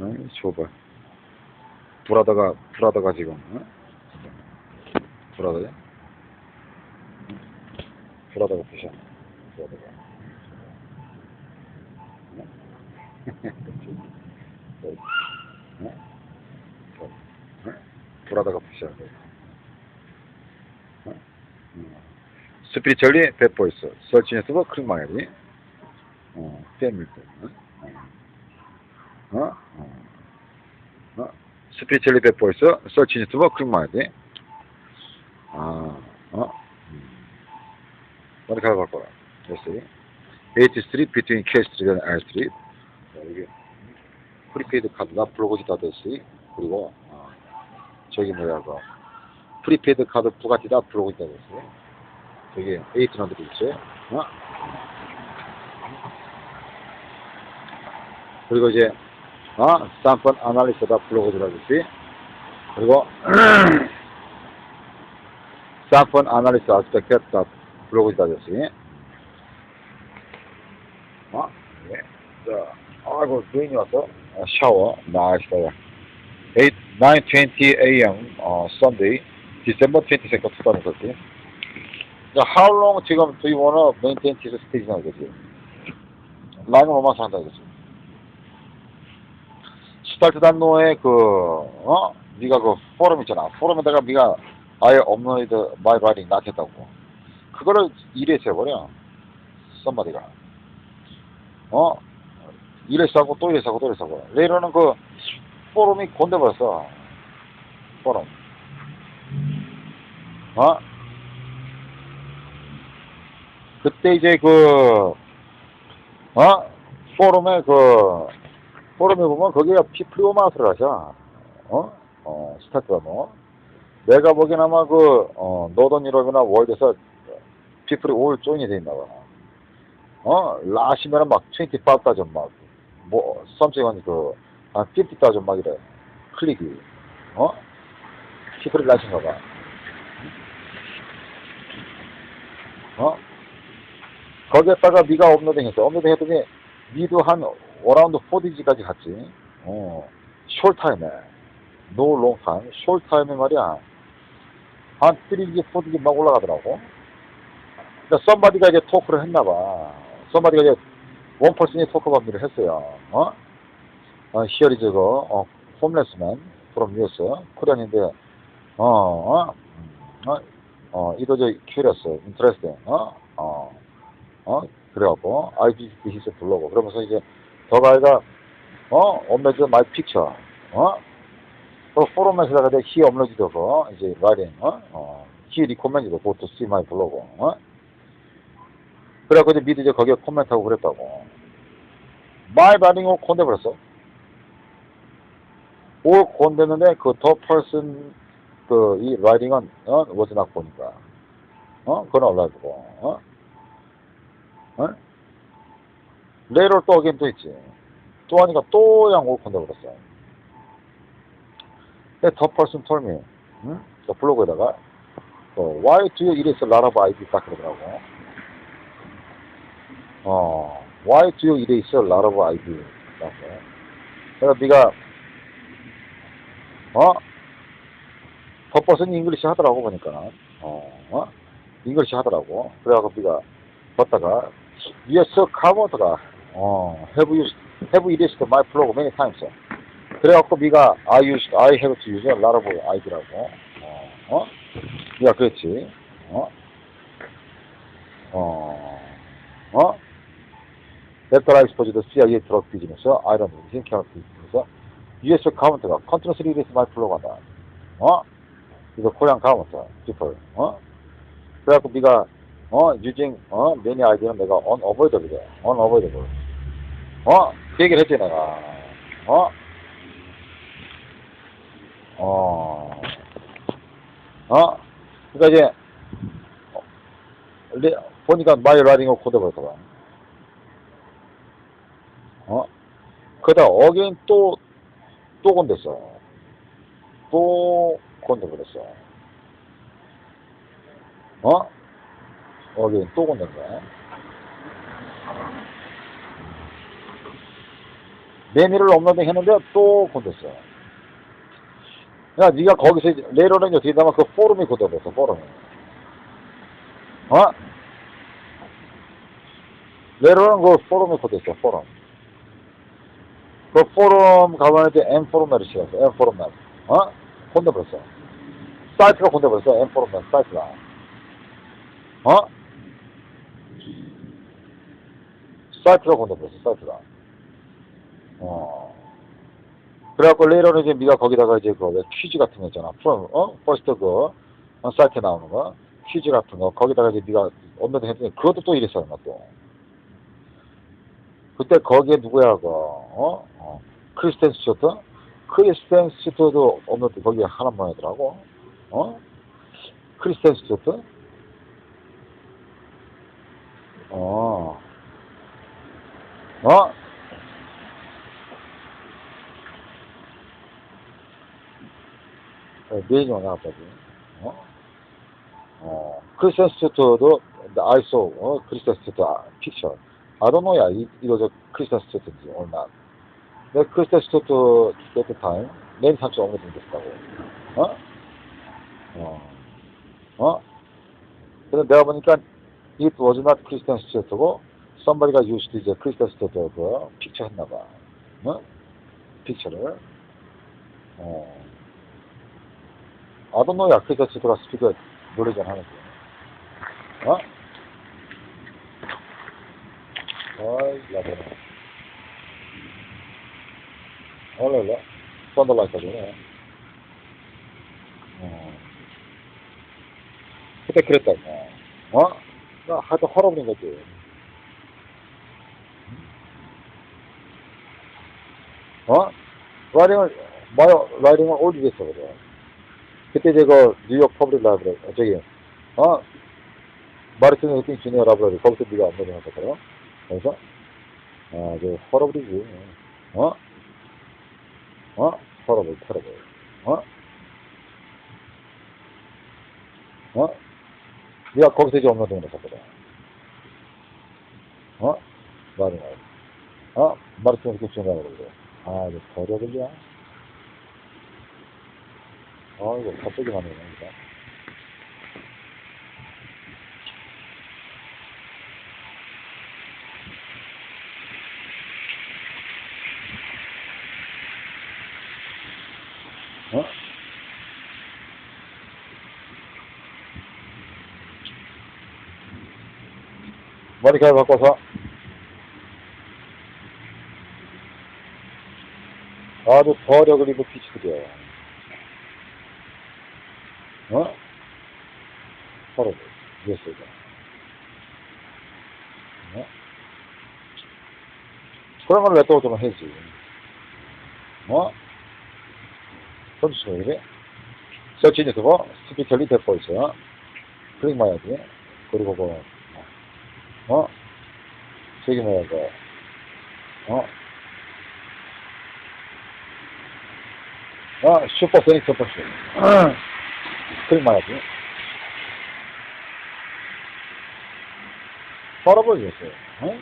응? 줘봐. 불하다가, 불하다가 지금, 응? 불하다가? 응? 불하다가 부셔. 불하다가. 불하다가 부셔. 스피리철리 배포있어. 설치해서 크림마야지. 어, 땜밀 때. 응? 어? 어? 어? 어? 스피리철리 배포있어. 설치해서 크림마야지. 아, 어? 가볼 거야? 됐어요? 에이티 스트릿, 비트윈 K 스트릿. 자, 여기 프리페이드 카드가 블로그지 다 됐어요. 그리고 어, 저기 뭐야 그 프리페이드 카드 부가티 다 블로그지 다 됐어요. 저기 에이트런들이 있어요. 어? 그리고 이제 어? 쌈펀 아날리스다 블로그지라고 있지. 그리고 쌈펀 아날리스 아스펙트다 됐어요. 어? 예. 자, 아이고, 부인이 왔어. 어, 샤워. 나이스다, 야. 8, 9.20 a.m. 어, Sunday, December 22nd, 2013. 자, how long 지금 do you wanna maintain this stage 나 이거지? 라인을 얼마 산다 이거지? 스타트 단노에 그, 어? 네가 그 포럼 있잖아. 포럼에다가 네가 아예 업로이드 마이 라이딩 놨겠다고. 그거를 일에서 해버려. 썸바디가. 어? 이래서 하고 또 이래서 하고 또 이래서 하고. 레이러는 그 포럼이 건대버렸어. 포럼. 어? 그때 이제 그, 어? 포럼에 그, 포럼에 보면 거기가 피플리오마스를 하셔. 어? 어, 스타트가 뭐. 내가 보기엔 아마 그, 어, 노던 유럽이나 월드에서 피플이 올 조인이 돼 있나 봐. 어, 라시면은 막 25,000 막, 뭐, 썸씽은 그, 한 50,000 막 이래. 클릭이. 어? 피플이 라신가 봐. 어? 거기에다가 네가 업로딩 했어. 업로딩 했더니, 니도 한, 어라운드 4DG까지 갔지. 어, 숄타임에. 노 롱타임. 숄타임에 말이야. 한 3DG, 4DG 막 올라가더라고. 그러니까 썸바디가 이제 토크를 했나봐. 썸바디가 이제 원 퍼슨이 토크 범위를 했어요. 어? 어, 히어리 저거, 어, 홈레스맨, 프롬 뉴스, 코리안인데, 어, 어, 음, 어, 어, 이거 저, 큐리어스, 인트레스팅, 어, 어, 어, 그래갖고, IGP 히스 불러고, 그러면서 이제, 더 가이가, 어, 업로드 마이 픽처, 어, 그 포럼에서다가 내가 히 업로드도 그, 이제, 라이딩, 어, 어, 히 리코멘드도 그것도 씨 마이 불러고, 어, 그래갖고 이제 미드 이제 거기에 코멘트하고 그랬다고. 마이 바딩을 콘대버렸어. 올 콘대는데 그더 퍼슨 그이 라이딩은 어? 워즈 나 보니까. 어? 그건 올라주고 어 어? 레이로 또 어긴 또 있지. 또 하니까 또 양올 콘대버렸어. 더 퍼슨 톨미 응? 그 블로그에다가 그 why do you is a lot 딱 그러더라고. 어, why do you erase a lot of ID? 그래서 네가 어? 퍼포스는 잉글리시 하더라고 보니까 어, 어? 잉글리시 하더라고. 그래갖고 네가 걷다가 yes, covered가 어, have you have erased my blog many times. 그래갖고 네가 I use I have to use a lot of ID라고. 어, 어? 네가 그랬지. 어? 어, 어? 베터라 익스포즈드 CIA 트럭 비즈니스 아이런 비즈니스 캐럿 비즈니스 US 카운트가 컨트러스 리리스 마이 플로우 한다 어? 이거 코리안 카운트 people 어? 그래갖고 네가 어? using 어? many 아이디어는 내가 unavoidable unavoidable 어? 그 얘기를 했지 내가 어? 어? 어? 그니까 이제 어, 레- 보니까 마이 라이딩 코드 벌더라 어? 그다 어게인 또, 또 건댔어. 또 건대버렸어. 어? 어게인 또 건댄 거야. 매니를 업로딩 했는데 또 건졌어. 야, 네가 거기서 레이러는 어떻게 되면 그 포럼이 건져버렸어, 포럼이. 어? 레이러는 그 포럼이 건졌어, 포럼. 그 포럼 이제 M 포럼 맵이 시켰어, M 포럼 맵. 어? 건져버렸어. 사이트가 건져버렸어, M 포럼 맵, 사이트가. 어? 사이트가 건져버렸어, 사이트가. 어. 그래갖고 레이러는 이제 네가 거기다가 이제 그왜 퀴즈 같은 거 있잖아. 프롬, 어? 퍼스트 그, 어, 사이트에 나오는 거. 퀴즈 같은 거. 거기다가 이제 네가 업로드 했더니 그것도 또 이랬어, 나 또. 그때 거기에 누구야, 그, 어? 어. 크리스텐 스튜어트? 크리스텐 스튜어트도 업로드 거기에 하나 모양이더라고. 어? 크리스텐 스튜어트? 어. 어? 어, 메이징 나왔거든. 어? 어, 크리스찬 스튜어트도 I saw, 어, 크리스찬 스튜어트 아, 픽처. I don't know야, 이, 이거 저 or not. 근데 크리스찬 스튜어트 at the time, 맨 삼촌 업로드 됐다고. 어? 어. 어? 그래서 내가 보니까 it was not 크리스 somebody가 used 이제 크리스찬 스튜어트 그 픽처 했나봐. 어? 픽처를. 어. 스튜어트가 스피커 노래전 하는 거. 어? 어이, 라베나. 얼레레. 썬더라이트가 되네. 어. 그때 그랬다고. 어? 나 하여튼 헐어버린 거지. 어? 라이딩을, 마요, 라이딩을 올리겠어, 그래. 그때 제가 뉴욕 퍼블릭 라이브러리, 어, 저기, 어? 마르틴 루틴 주니어 라이브러리, 거기서 네가 업로드 했었거든. 그래서, 아, 저, 헐어버리지. 어? 어? 헐어버리, 헐어버리. 어? 어? 네가 거기서 이제 업로드 했었거든. 어? 마르틴 라이브. 어? 마르틴 루틴 주니어 라이브러리. 아, 이거 버려버려. 아, 이거 갑자기 나네요, 이거. 어? 머리카락 바꿔서 아주 버력을 입고 피치드려. 어? 서로 이랬어요. 어? 그런 걸 냅둬 좀 해지. 어? 점수 이래? 서치 유튜브 스피셜리 데포 있어요. 클릭 마야지. 그리고 그, 어? 저기 어? 어, 마야지. 벌어 버리겠어요. 어?